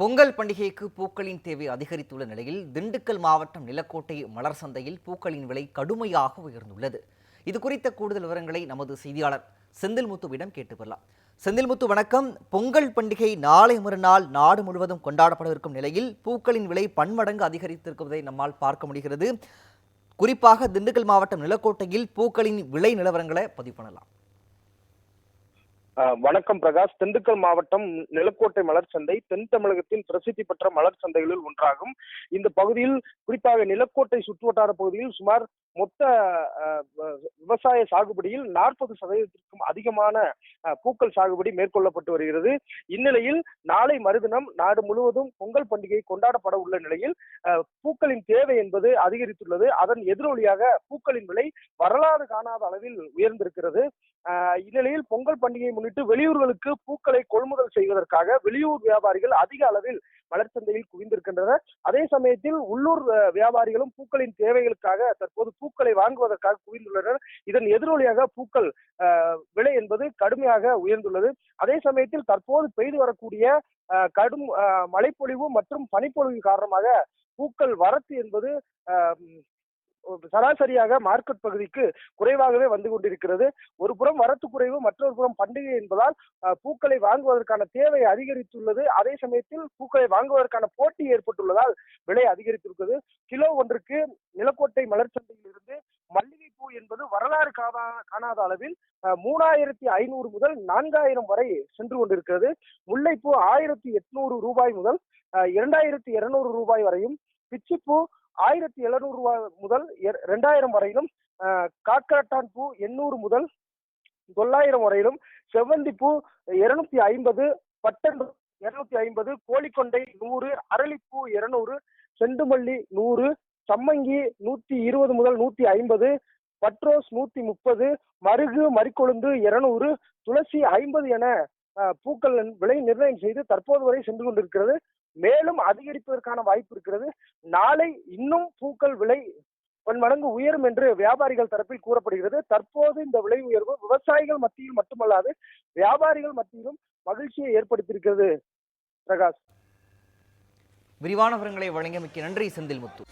பொங்கல் பண்டிகைக்கு பூக்களின் தேவை அதிகரித்துள்ள நிலையில் திண்டுக்கல் மாவட்டம் நிலக்கோட்டை மலர் சந்தையில் பூக்களின் விலை கடுமையாக உயர்ந்துள்ளது. இது குறித்த கூடுதல் விவரங்களை நமது செய்தியாளர் செந்தில்முத்துவிடம் கேட்டு பெறலாம் செந்தில்முத்து வணக்கம். பொங்கல் பண்டிகை நாளை மறுநாள் நாடு முழுவதும் கொண்டாடப்படவிருக்கும் நிலையில் பூக்களின் விலை பன்மடங்கு அதிகரித்திருப்பதை நம்மால் பார்க்க முடிகிறது. குறிப்பாக திண்டுக்கல் மாவட்டம் நிலக்கோட்டையில் பூக்களின் விலை நிலவரங்களை பதிவு பண்ணலாம். வணக்கம் பிரகாஷ். திண்டுக்கல் மாவட்டம் நிலக்கோட்டை மலர் சந்தை தென் தமிழகத்தின் பிரசித்தி பெற்ற மலர் சந்தைகளில் ஒன்றாகும். இந்த பகுதியில் குறிப்பாக நிலக்கோட்டை சுற்றுவட்டார பகுதியில் சுமார் மொத்த ஆஹ், விவசாய சாகுபடியில் நாற்பது சதவீதத்திற்கும் அதிகமான பூக்கள் சாகுபடி மேற்கொள்ளப்பட்டு வருகிறது. இந்நிலையில் நாளை மறுதினம் நாடு முழுவதும் பொங்கல் பண்டிகை கொண்டாடப்பட உள்ள நிலையில் பூக்களின் தேவை என்பது அதிகரித்துள்ளது. அதன் எதிரொலியாக பூக்களின் விலை வரலாறு காணாத அளவில் உயர்ந்திருக்கிறது. இந்நிலையில் பொங்கல் பண்டிகையை முன்னிட்டு வெளியூர்களுக்கு பூக்களை கொள்முதல் செய்வதற்காக வெளியூர் வியாபாரிகள் அதிக அளவில் மலர் சந்தையில் குவிந்திருக்கின்றனர். அதே சமயத்தில் உள்ளூர் வியாபாரிகளும் பூக்களின் தேவைகளுக்காக தற்போது பூக்களை வாங்குவதற்காக குவிந்துள்ளனர். இதன் எதிரொலியாக பூக்கள் விலை என்பது கடுமையாக உயர்ந்துள்ளது. அதே சமயத்தில் தற்போது பெய்து வரக்கூடிய கடும் மழைப்பொழிவு மற்றும் பனிப்பொழிவு காரணமாக பூக்கள் வரத்து என்பது சராசரியாக மார்க்கெட் பகுதிக்கு குறைவாகவே வந்து கொண்டிருக்கிறது. ஒரு புறம் வரத்து குறைவு மற்றொரு புறம் பண்டிகை என்பதால் பூக்களை வாங்குவதற்கான தேவை அதிகரித்துள்ளது. அதே சமயத்தில் பூக்களை வாங்குவதற்கான போட்டி ஏற்பட்டுள்ளதால் விலை அதிகரித்திருக்கிறது. கிலோ ஒன்றுக்கு நிலக்கோட்டை மலர்ச்சந்தையில் இருந்து மல்லிகை பூ என்பது வரலாறு காணா காணாத அளவில் மூணாயிரத்தி ஐநூறு முதல் நான்காயிரம் வரை சென்று கொண்டிருக்கிறது. முல்லைப்பூ ஆயிரத்தி எட்நூறு ரூபாய் முதல் இரண்டாயிரத்தி இருநூறு ரூபாய் வரையும் பிச்சிப்பூ ஆயிரத்தி எழுநூறு ரூபாய் முதல் ரெண்டாயிரம் வரையிலும் அஹ், காக்கரட்டான் பூ எண்ணூறு முதல் தொள்ளாயிரம் வரையிலும் செவ்வந்தி பூ இருநூத்தி ஐம்பது பட்டன் இருநூத்தி ஐம்பது கோழிக்கொண்டை நூறு அரளிப்பூ இருநூறு செண்டுமல்லி நூறு சம்மங்கி நூத்தி இருபது முதல் நூத்தி ஐம்பது பட்ரோஸ் நூத்தி முப்பது மருகு மறிக்கொழுந்து இருநூறு துளசி ஐம்பது என பூக்கள் விலை நிர்ணயம் செய்து தற்போது வரை சென்று கொண்டிருக்கிறது. மேலும் அதிகரிப்பதற்கான வாய்ப்பு இருக்கிறது. நாளை இன்னும் பூக்கள் விலை பன்மடங்கு உயரும் என்று வியாபாரிகள் தரப்பில் கூறப்படுகிறது. தற்போது இந்த விலை உயர்வு விவசாயிகள் மத்தியில் மட்டுமல்லாது வியாபாரிகள் மத்தியிலும் மகிழ்ச்சியை ஏற்படுத்தியிருக்கிறது. பிரகாஷ். விரிவான விவரங்களை வழங்கியமைக்கு நன்றி செந்தில்முத்து.